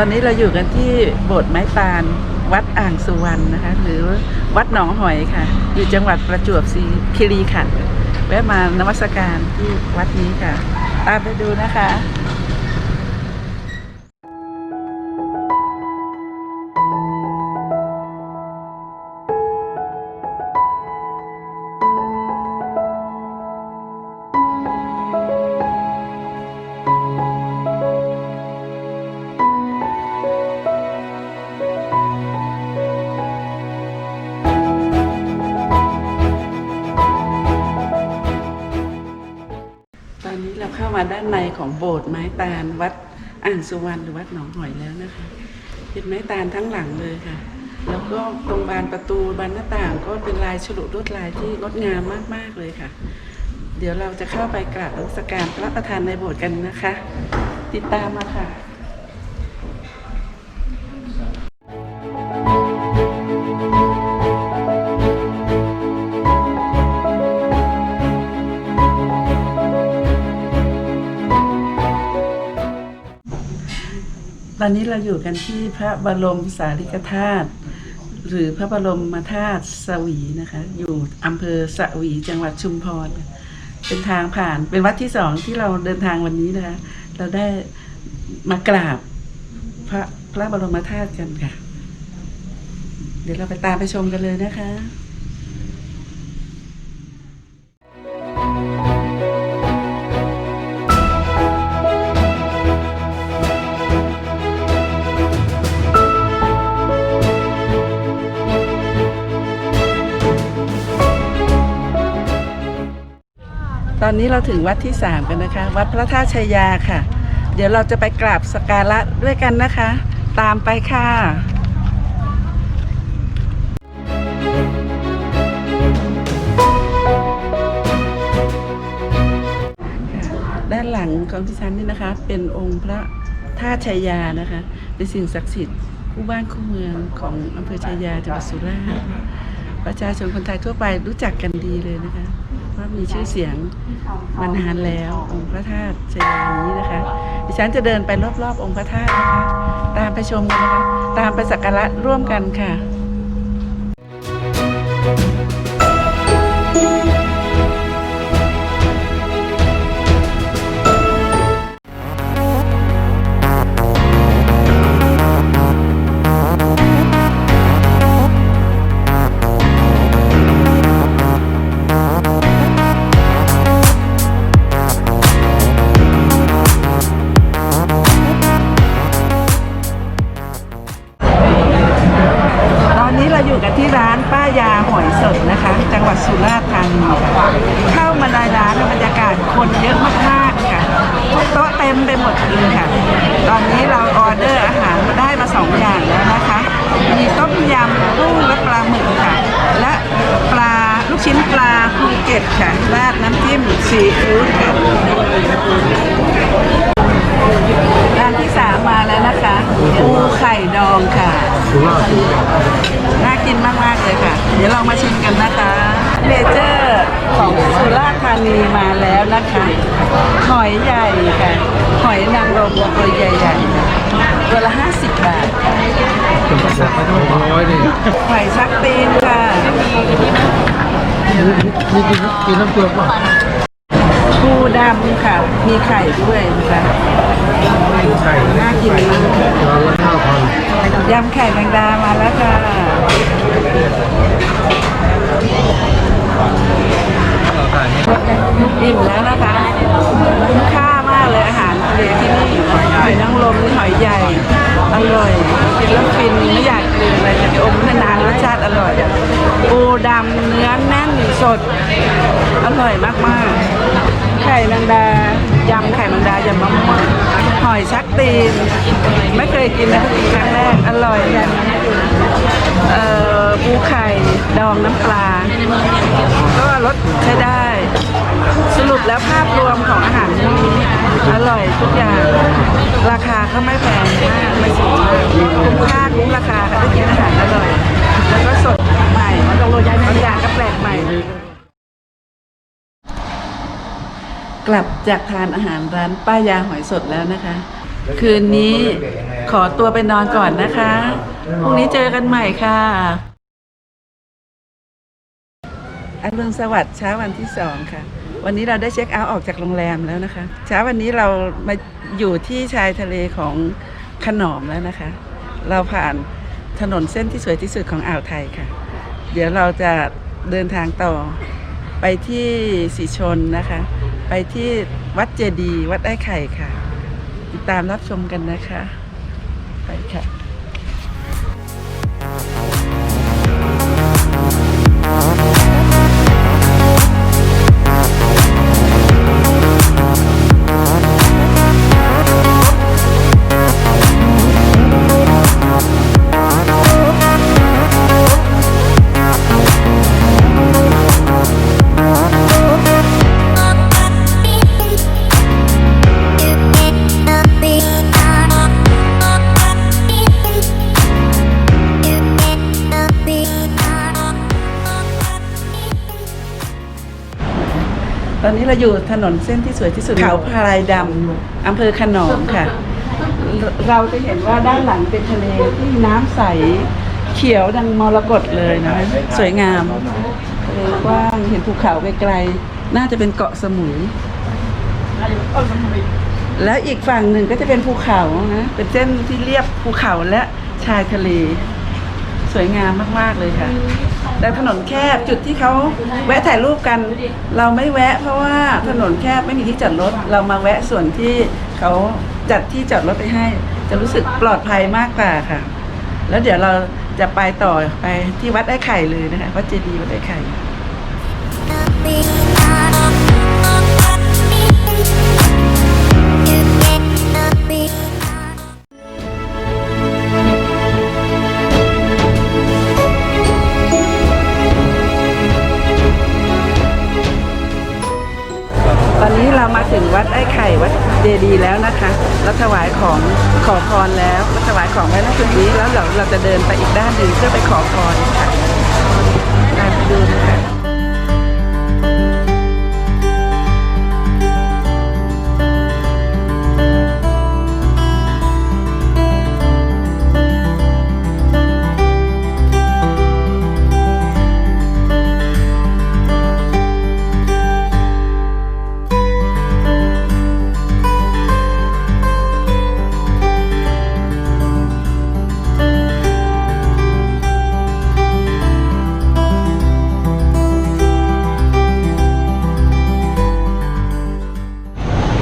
อนนี้เราอยู่กันที่โบสถ์ไม้ตาล วัดอ่างสุวรรณนะคะ หรือวัดหนองหอยค่ะ อยู่จังหวัดประจวบศรีคีรีขันธ์แวะมานมัสการที่วัดนี้ค่ะ ตามไปดูนะคะ โบสถ์ไม้ตาลวัดอ่างสุวรรณหรือวัดหนองหอยแล้วนะคะเป็นไม้ตาลทั้งหลังเลยค่ะ แล้วก็ตรงบานประตูบานหน้าต่างก็เป็นลายฉลุลวดลายที่งดงามมากๆเลยค่ะ เดี๋ยวเราจะเข้าไปกราบนมัสการพระประธานในโบสถ์กันนะคะ ติดตามมาค่ะ อนนี้เราอยู่กันที่พระบรมสารีริกธาตุหรือพระบรมธาตุสวีนะคะ อยู่อำเภอสวีจังหวัดชุมพร เป็นทางผ่านเป็นวัดที่สองที่เราเดินทางวันนี้นะคะ เราได้มากราบพระพระบรมธาตุกันค่ะ เดี๋ยวเราไปตามไปชมกันเลยนะคะ อนนี้เราถึงวัดที่สามกันนะคะ วัดพระธาตุชัยยาค่ะ เดี๋ยวเราจะไปกราบสักการะด้วยกันนะคะ ตามไปค่ะด้านหลังของที่ฉันนี่นะคะ เป็นองค์พระธาตุชัยยานะคะ เป็นสิ่งศักดิ์สิทธิ์คู่บ้านคู่เมืองของอำเภอชัยยาจังหวัดสุราษฎร์ประชาชนคนไทยทั่วไปรู้จักกันดีเลยนะคะ ว่ามีชื่อเสียงมานานแล้วองค์พระธาตุเชัยยานี้นะคะ ดิฉันจะเดินไปรอบๆ องค์พระธาตุนะคะ ตามไปชมกันนะคะ ตามไปสักการะร่วมกันค่ะ เก็ตค่ะ ราดน้ำจิ้มซีฟู้ดค่ะร้านที่สามมาแล้วนะคะปูไข่ดองค่ะสุราษฎร์น่ากินมากๆเลยค่ะ เดี๋ยวลองมาชิมกันนะคะเนเจอร์ของสุราษฎร์ธานีมาแล้วนะคะ หอยใหญ่ค่ะ หอยนางรมตัวใหญ่ๆค่ะตัวละ50บาทร้อยดิหอยชักตีนค่ะ นี่กินกินน้ำเปลือกป่ะปูดำค่ะ มีไข่ด้วยนะคะไข่น่ากินมากร้านละห้าพันยำไข่แมงดามาแล้วค่ะต่อขายไหมอิ่มแล้วนะคะคุ้มค่ามากเลยอาหารทะเลที่นี่หอยนางรมนี่หอยใหญ่ อร่อย กินแล้วฟินไม่อยากลืมเลยจะอมนานๆรสชาติอร่อยปูดำเนื้อแน่น สด อร่อยมากๆ ไข่แมงดายำไข่แมงดายำมะม่วงหอยชักตีน ไม่เคยกินนะกินครั้งแรก อร่อยเอ่อปูไข่ดองน้ำปลา ก็รสใช้ได้ สรุปแล้วภาพรวมของอาหารนี่อร่อยทุกอย่าง ราคาก็ไม่แพงมากไม่สูงมากคุ้มค่าคุ้มราคาค่ะได้กินอาห กลับจากทานอาหารร้านป้ายาหอยสดแล้วนะคะ คืนนี้ขอตัวไปนอนก่อนนะคะ พรุ่งนี้เจอกันใหม่ค่ะอรุณสวัสดิ์เช้าวันที่สองค่ะ วันนี้เราได้เช็คเอาท์ออกจากโรงแรมแล้วนะคะ เช้าวันนี้เรามาอยู่ที่ชายทะเลของขนอมแล้วนะคะ เราผ่านถนนเส้นที่สวยที่สุดของอ่าวไทยค่ะ เดี๋ยวเราจะเดินทางต่อไปที่สีชนนะคะ ไปที่วัดเจดีย์วัดไอ้ไข่ค่ะ ติดตามรับชมกันนะคะ ไปค่ะ เราอยู่ถนนเส้นที่สวยที่สุดเขาพลายดำอำเภอขนอมค่ะ เราจะเห็นว่าด้านหลังเป็นทะเลที่น้ำใสเขียวดังมรกตเลยนะสวยงามทะเลกว้างเห็นภูเขาไกลๆน่าจะเป็นเกาะสมุยแล้วอีกฝั่งหนึ่งก็จะเป็นภูเขานะเป็นเส้นที่เรียบภูเขาและชายทะเล สวยงามมากๆเลยค่ะ แต่ถนนแคบจุดที่เขาแวะถ่ายรูปกัน เราไม่แวะ เพราะว่าถนนแคบไม่มีที่จอดรถ เรามาแวะส่วนที่เขาจัดที่จอดรถไปให้ จะรู้สึกปลอดภัยมากกว่าค่ะ แล้วเดี๋ยวเราจะไปต่อไปที่วัดไอ้ไข่เลยนะคะวัดเจดีย์วัดไอ้ไข่ เจดีย์แล้วนะคะเราถวายของขอพรแล้วราถวายของไว้ณจุดนี้แล้วเดี๋ยวเราจะเดินไปอีกด้านหนึ่งเพื่อไปขอพรค่ะ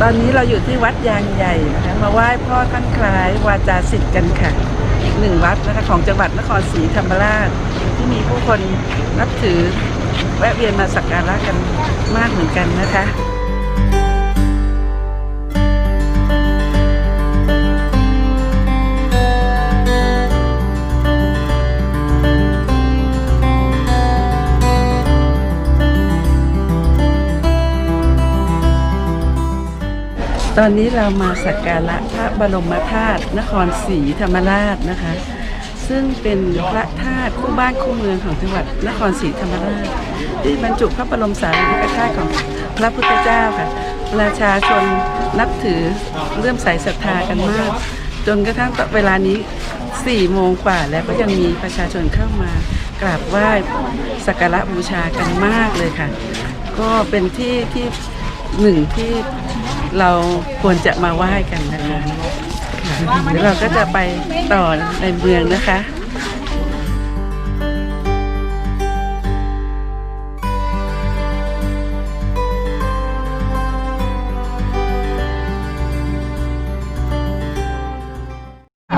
ตอนนี้เราอยู่ที่วัดยางใหญ่นะคะมาไหว้พ่อท่านคล้ายวาจาสิทธิ์กันค่ะ อีกหนึ่งวัดนะคะของจังหวัดนครศรีธรรมราช ที่มีผู้คนนับถือแวะเวียนมาสักการะกันมากเหมือนกันนะคะ ตอนนี้เรามาสักการะพระบรมธาตุนครศรีธรรมราชนะคะ ซึ่งเป็นพระธาตุคู่บ้านคู่เมืองของจังหวัดนครศรีธรรมราช ที่บรรจุพระบรมสารีริกธาตุของพระพุทธเจ้าค่ะ ประชาชนนับถือเลื่อมใสศรัทธากันมาก จนกระทั่งเวลานี้4โมงกว่าแล้วก็ยังมีประชาชนเข้ามากราบไหว้สักการะบูชากันมากเลยค่ะ ก็เป็นที่ที่หนึ่งที่ เราควรจะมาไหว้กันนะคะค่ะเดี๋ยวเราก็จะไปต่อในเมืองนะคะ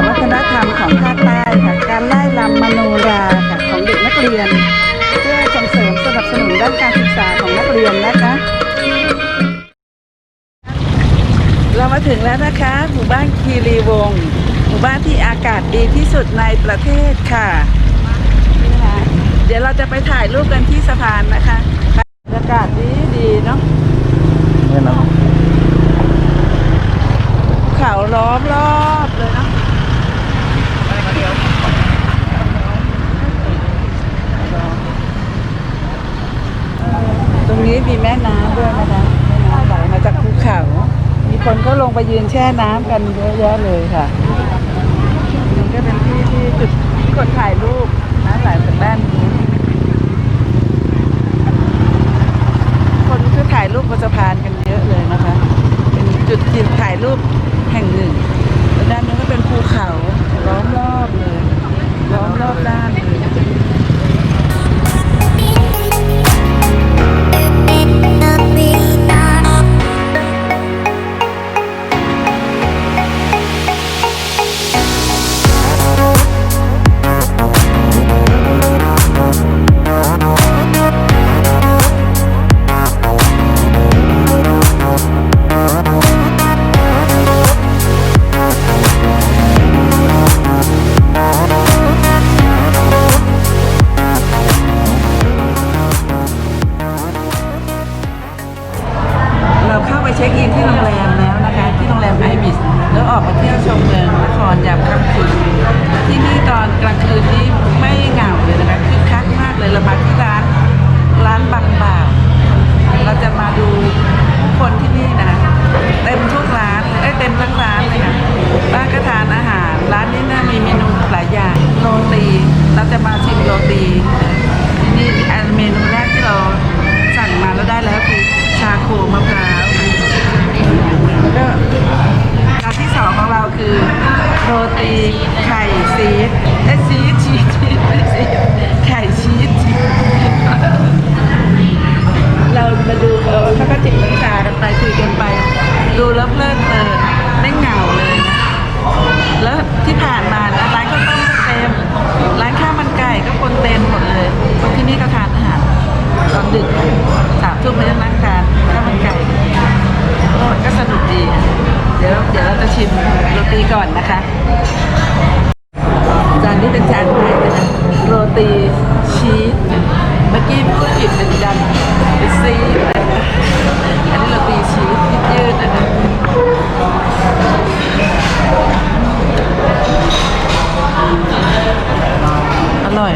วัฒนธรรมของภาคใต้ค่ะการไล่ลำมโนราค่ะของเด็กนักเรียน เพื่อส่งเสริมสนับสนุนด้านการศึกษาของนักเรียนนะคะ นะคะหมู่บ้านคีรีวงศ์หมู่บ้านที่อากาศดีที่สุดในประเทศค่ะนี่นะคะเดี๋ยวเราจะไปถ่ายรูปกันที่สะพานนะคะอากาศดีดีๆเนาะเนี่ยนะเขาล้อมรอบเลยเนาะตรงนี้มีแม่น้ำด้วยนะคะแม่น้ำไหลมาจากภูเขามี คนก็ลงไปยืนแช่น้ำกันเยอะแยะเลยค่ะนี่ก็เป็นที่ที่จุดที่คนถ่ายรูปน้ำไหลจากด้านนี้คนก็ถ่ายรูปบนสะพานกันเยอะเลยนะคะ เป็นจุดที่ถ่ายรูปแห่งหนึ่งด้านนู้นก็เป็นภูเขาล้อมรอบเลยล้อมรอบด้านเลย สามทุ่มไปนั่งทานข้าวมันไก่ก็ก็สนุกดี เดี๋ยวเดี๋ยวเราจะชิมโรตีก่อนนะคะ จานนี้เป็นจานใหม่เลยนะโรตีชีสเมื่อกี้พูดผิดเป็นดันเป็นซีอันนี้โรตีชีสยืดๆนะคะอร่อย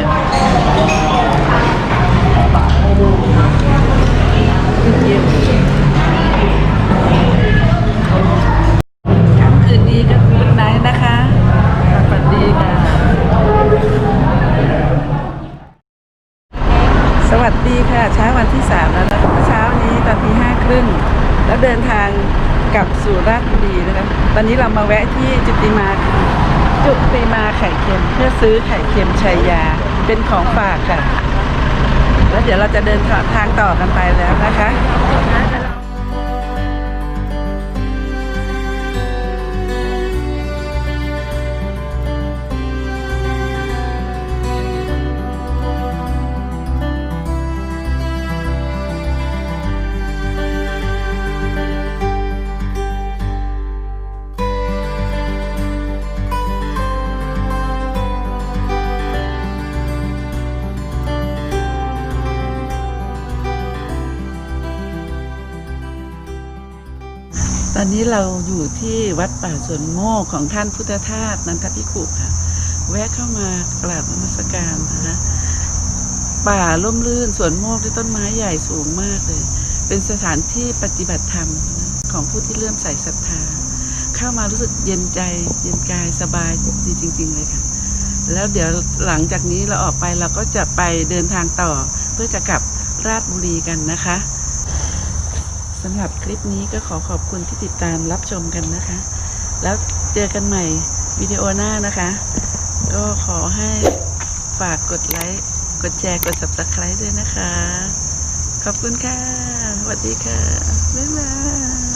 ซื้อไข่เค็มชายยา เป็นของฝากค่ะ แล้วเดี๋ยวเราจะเดินทางต่อกันไปแล้วนะคะ ตอนนี้เราอยู่ที่วัดป่าสวนโมกของท่านพุทธทาสนันทพิขุค่ะ แวะเข้ามากราบนมัสการนะคะป่าร่มรื่นสวนโมกด้วยต้นไม้ใหญ่สูงมากเลย เป็นสถานที่ปฏิบัติธรรมของผู้ที่เลื่อมใสศรัทธา เข้ามารู้สึกเย็นใจ เย็นกายสบายดีจริง ๆ เลยค่ะ แล้วเดี๋ยวหลังจากนี้เราออกไปเราก็จะไปเดินทางต่อเพื่อจะกลับราชบุรีกันนะคะ สำหรับคลิปนี้ก็ขอขอบคุณที่ติดตามรับชมกันนะคะ แล้วเจอกันใหม่วิดีโอหน้านะคะ ก็ขอให้ฝากกดไลค์ กดแชร์ กด subscribe ด้วยนะคะ ขอบคุณค่ะ สวัสดีค่ะ บ๊ายบาย